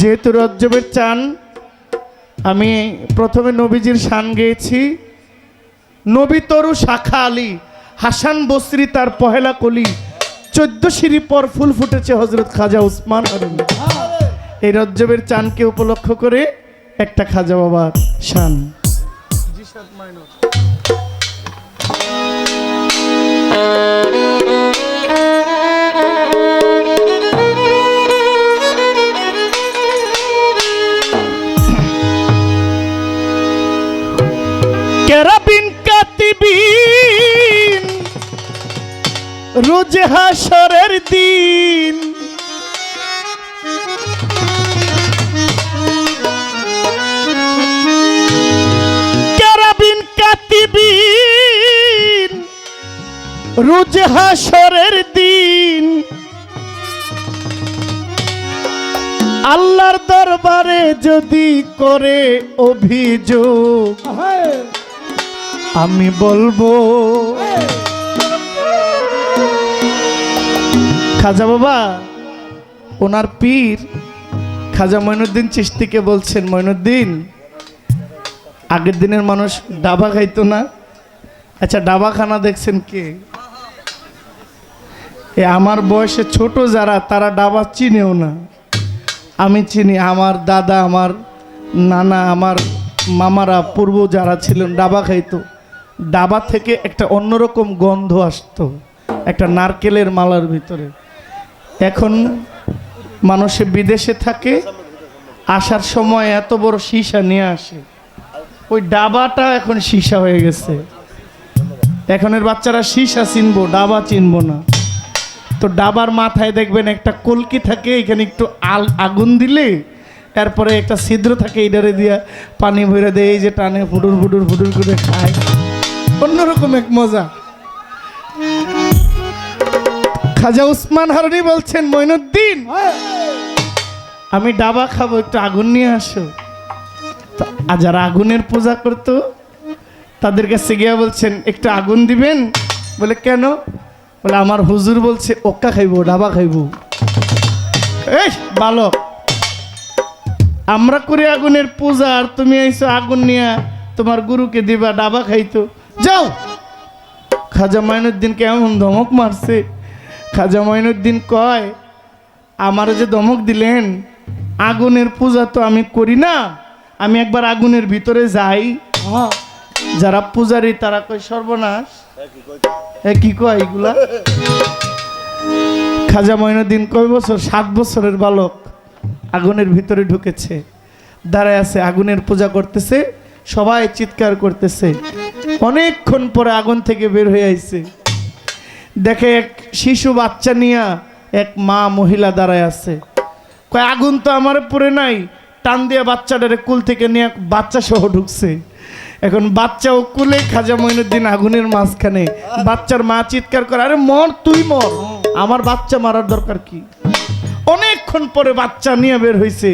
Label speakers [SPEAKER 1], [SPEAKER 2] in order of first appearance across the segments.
[SPEAKER 1] যেহেতু রজ্জবের চান, আমি প্রথমে নবীজির শান গেয়েছি। নবী তরু শাখা আলী, হাসান বসরি তার পহেলা কলি, চোদ্দ সিঁড়ি পর ফুল ফুটেছে হজরত খাজা উসমান এই রজ্জবের চানকে উপলক্ষ করে একটা খাজা বাবার শান। কেরাবিন রোজ হাসরের দিন। কেরাবিন কাতিবিন রোজ হাসরের দিন। আল্লাহর দরবারে যদি করে অভিযোগ আমি বলব খাজা বাবা, ওনার পীর খাজা মইনুদ্দিন চিস্তিকে বলছেন, মইনুদ্দিন, আগের দিনের মানুষ ডাবা খাইতো না। আচ্ছা ডাবা খানা দেখছেন কে? এ আমার বয়সে ছোট যারা, তারা ডাবা চিনেও না। আমি চিনি আমার দাদা, আমার নানা, আমার মামারা পূর্ব যারা ছিলেন, ডাবা খাইতো। ডাবা থেকে একটা অন্যরকম গন্ধ আসতো, একটা নারকেলের মালার ভিতরে। এখন মানুষে বিদেশে থাকে, আসার সময় এত বড় সীসা নিয়ে আসে। ওই ডাবাটা এখন সীসা হয়ে গেছে। এখনের বাচ্চারা সীসা চিনবো, ডাবা চিনবো না। তো ডাবার মাথায় দেখবেন একটা কলকি থাকে, এখানে একটু আল, আগুন দিলে তারপরে একটা ছিদ্র থাকে এইটারে দিয়া পানি ভরে দেয়, এই যে টানে ফুটুর ফুটুর ফুটুর করে খায়। অন্যরকম এক মজা। খাজা উসমান হারুনি বলছেন, মইনুদ্দিন, আমি ডাবা খাব, একটু আগুন নিয়ে আসো। আর যারা আগুনের পূজা করতো, তাদের কাছে গিয়া বলছেন, একটু আগুন দিবেন? বলে, কেন? বলে, আমার হুজুর বলছে ওক্কা খাইবো, ডাবা খাইবো। এই বালক আমরা করে আগুনের পূজা, আর তুমি আইসো আগুন নিয়া, তোমার গুরুকে দিবা, ডাবা খাইতো। যাও। খাজা মাইনুদ্দিন কেমন ধমক মারছে। খাজা মাইনুদ্দিন কয়, আমার যে ধমক দিলেন, আগুনের পূজা তো আমি করি না। আমি একবার আগুনের ভিতরে যাই। যারা পূজারী, তারা কয়, সর্বনাশ। এ কি কয় এগুলা? খাজা মঈনুদ্দিন কয় বছর? সাত বছরের বালক, আগুনের ভিতরে ঢুকেছে। দাঁড়ায় আছে, আগুনের পূজা করতেছে, সবাই চিৎকার করতেছে। অনেকক্ষণ পরে আগুন থেকে বের হয়ে আইছে। দেখে এক শিশু বাচ্চা নিয়া এক মা মহিলা দাঁড়ায় আছে। কয়, আগুন তো আমার পরে নাই। টান দিয়ে বাচ্চাটারে কুল থেকে নিয়ে বাচ্চা সহ ঢুকছে। এখন বাচ্চা ও কুলে খাজা মঈনুদ্দিন আগুনের মাঝখানে। বাচ্চার মা চিৎকার করে, আরে মর, তুই মর। আমার বাচ্চা মারার দরকার কি? অনেকক্ষণ পরে বাচ্চা নিয়ে বের হয়েছে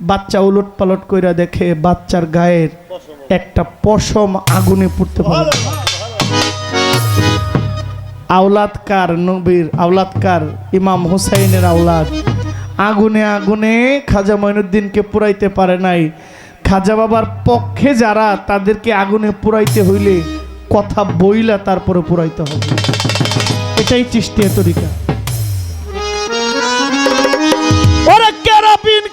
[SPEAKER 1] বাচ্চা উলট পালট কইরা দেখে বাচ্চার গায়ের একটা পশম আগুনে পুড়তে পারে। আওলাদকার নবীর, আওলাদকার ইমাম হুসাইনের আওলাদ। আগুনে আগুনে খাজা মঈনুদ্দিনকে পুরাইতে পারে নাই। খাজা বাবার পক্ষে যারা, তাদেরকে আগুনে পুরাইতে হইলে কথা বইলা তারপরে পুরাইতে হবে। এটাই চিস্তিয়া তরিকা। ওরা কেরাবিন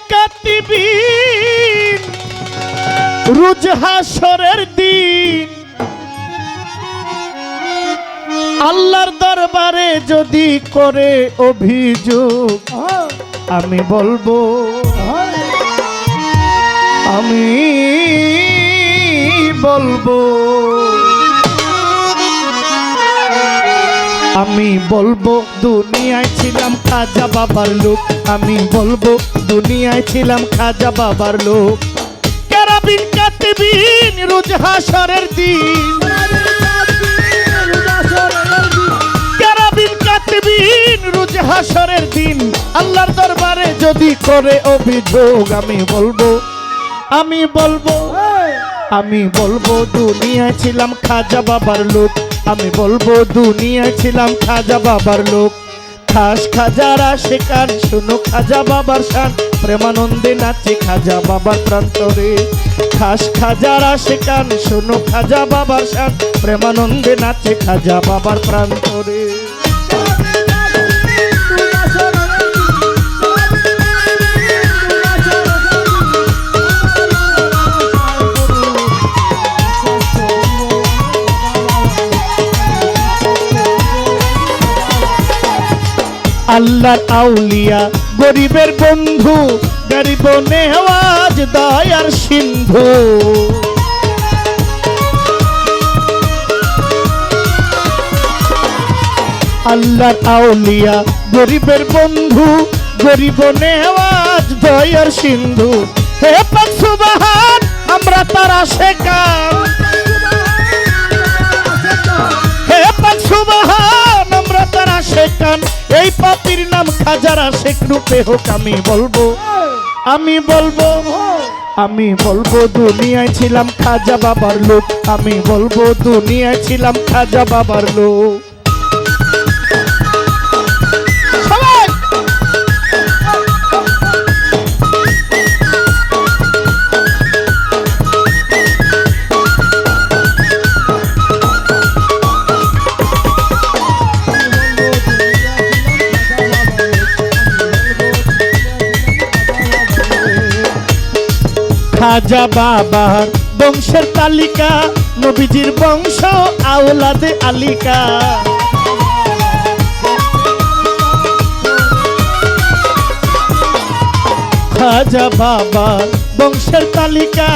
[SPEAKER 1] রুজ হাসরের দিন। আল্লাহর দরবারে যদি করে অভিযোগ আমি বলব আমি বলব আমি বলব দুনিয়ায় ছিলাম খাজা বাবার লোক আমি বলব দুনিয়ায় ছিলাম খাজা বাবার লোক। কেরাবিন কাতিবিন রোজ হাসরের দিন কাতিবিন রোজ হাসরের দিন, আল্লাহর দরবারে যদি করে অভিযোগ, আমি বলব আমি বলব আমি বলব, দুনিয়ায় ছিলাম খাজা বাবার লোক। আমি বলব, দুনিয়ায় ছিলাম খাজা বাবার লোক। খাস খাজারা শেখান শুনো খাজা বাবার শান। প্রেমানন্দে নাচে খাজা বাবার প্রান্তরে। খাস খাজার কান শোনো খাজা বাবার শান। প্রেমানন্দে নাচে খাজা বাবার প্রান্তরে। আল্লাহর আউলিয়া, গরিবের বন্ধু, গরিব নেওয়াজ, দয়ার সিন্ধু। আল্লাহর আউলিয়া, গরিবের বন্ধু, গরিব নেওয়াজ, দয়ার সিন্ধু। হে পাক সুবহান, আমরা তার আশেকান হে পাক সুবহান, আমরা তার আশেকান এই পাপির নাম খাজারা শেখ রূপে হোক আমি বলব। আমি বলব আমি বলব, দুনিয়ায় ছিলাম খাজা বাবার লোক। আমি বলব, দুনিয়ায় ছিলাম খাজা বাবার লোক। খাজা বাবার বংশের তালিকা, নবীজির বংশ, আওলাদে আলিকা। খাজা বাবার বংশের তালিকা,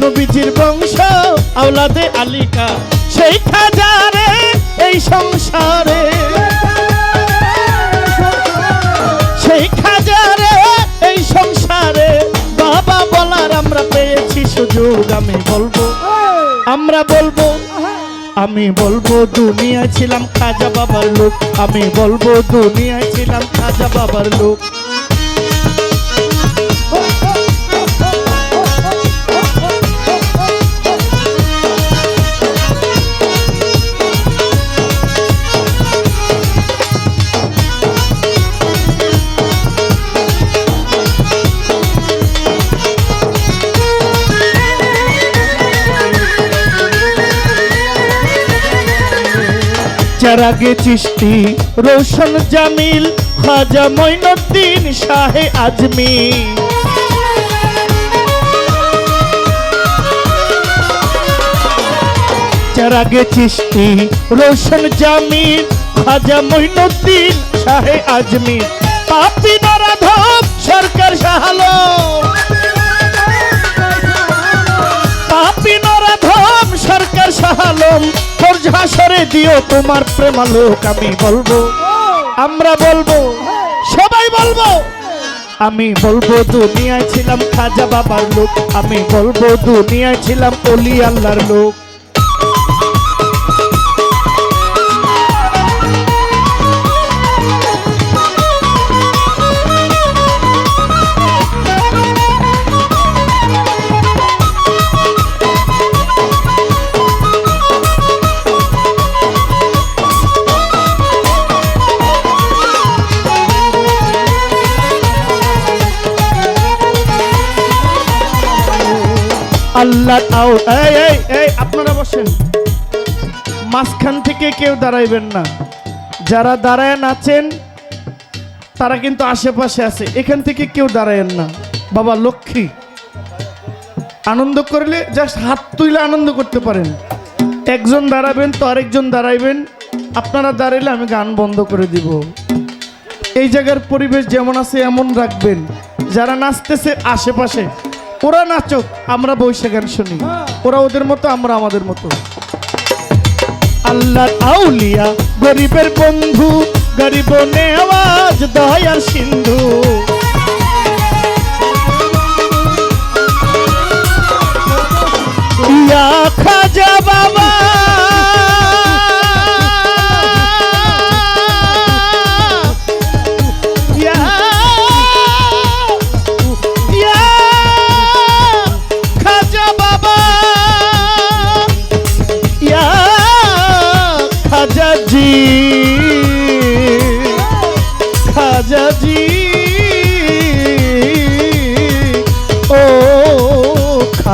[SPEAKER 1] নবীজির বংশ, আওলাদে আলিকা। সেই খাজারে এই সংসারে। সেই বলার আমরা পেয়েছি সুযোগ আমি বলব। আমরা বলব আমি বলব দুনিয়ায় ছিলাম খাজা বাবার লোক। আমি বলব দুনিয়ায় ছিলাম খাজা বাবার লোক। চারাগে চিষ্টি, রোশন জামিল, খাজা মঈনুদ্দিন শাহে আজমি চারাগে চিষ্টি, রোশন জামিল, খাজা মঈনুদ্দিন শাহে আজমি পাপি নরাধম সরকার শাহালো পাপি নরাধম সরকার শাহালম তোর ঝাঁসারে দিও তোমার প্রেমালোক, আমি বলব। আমরা বলব, সবাই বলব। আমি বলব, দুনিয়ায় ছিলাম খাজা বাবার লোক। আমি বলব, দুনিয়ায় ছিলাম অলি আল্লাহর লোক। আল্লাহ এই এই এই, আপনারা বসেন। মাঝখান থেকে কেউ দাঁড়াইবেন না। যারা দাঁড়ায় নাচেন, তারা কিন্তু আশেপাশে আছে। এখান থেকে কেউ দাঁড়ায়েন না। বাবা, লক্ষ্মী, আনন্দ করলে জাস্ট হাত তুলে আনন্দ করতে পারেন। একজন দাঁড়াবেন তো আরেকজন দাঁড়াইবেন। আপনারা দাঁড়াইলে আমি গান বন্ধ করে দিব। এই জায়গার পরিবেশ যেমন আছে, এমন রাখবেন। যারা নাচতেছে আশেপাশে ওরা নাচক আমরা বৈশাখ গান শুনি। ওরা ওদের মতো, আমরা আমাদের মতো। আল্লাহ আউলিয়া, গরিবের বন্ধু, গরিব নেওয়াজ, দয়ার সিন্ধু। খাজা বাবা।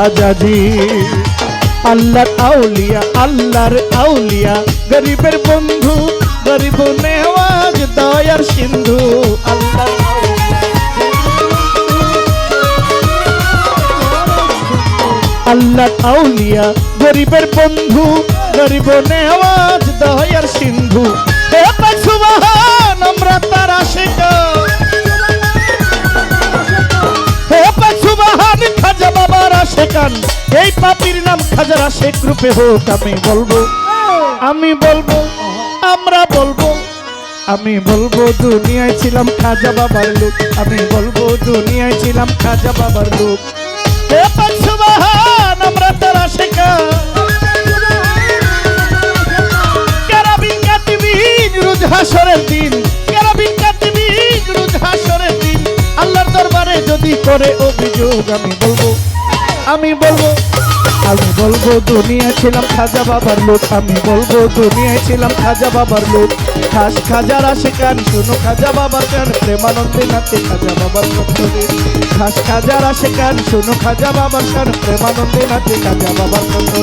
[SPEAKER 1] খাজাজি আল্লাহর আউলিয়া আল্লাহর আউলিয়া। গরিবের বন্ধু, গরিব নেওয়াজ, দয়ার সিন্ধু। আল্লাহর আল্লাহর আউলিয়া। গরিবের বন্ধু, গরিব নেওয়াজ, দয়ার সিন্ধু। বাবার এই পাপির নাম খাজার আশেক রূপে হোক, আমি বলব। আমি বলব, আমরা বলব, আমি বলব, দুনিয়ায় ছিলাম খাজা বাবার লোক। আমি বলব, দুনিয়ায় ছিলাম খাজা বাবার লোক। আমরা তার রোজ হাসরের দিন। রোজ হাসরের দিন। আল্লাহর দরবারে যদি করে অভিযোগ, আমি বলব আমি বলব আমি বলব দুনিয়া ছিলাম খাজা বাবার লোক। আমি বলব, দুনিয়ায় ছিলাম খাজা বাবার লোক। খাস খাজার আসে কান শুনো খাজা বাবার কান, প্রেমানন্দে নাচে খাজা বাবার কণ্ঠে। খাস খাজার আসে কান শুনো খাজা বাবার কান, প্রেমানন্দে নাচে খাজা বাবার কণ্ঠে।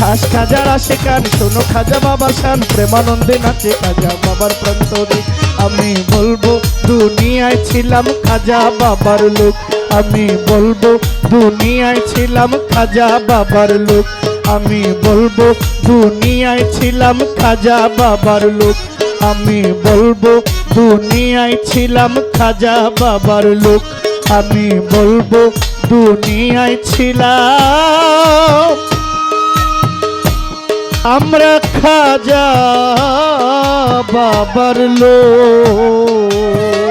[SPEAKER 1] খাস খাজার আসে কান শোনো খাজা বাবার শান প্রেমানন্দে নাচে খাজা বাবার প্রান্তরে আমি বলব, দুনিয়ায় ছিলাম খাজা বাবার লোক। আমি বলব, দুনিয়ায় ছিলাম খাজা বাবার লোক। আমি বলব, দুনিয়ায় ছিলাম খাজা বাবার লোক। আমি বলব, দুনিয়ায় ছিলাম খাজা বাবার লোক। আমি বলব, দুনিয়ায় ছিলাম। আমরা খাজা বাবার লোক।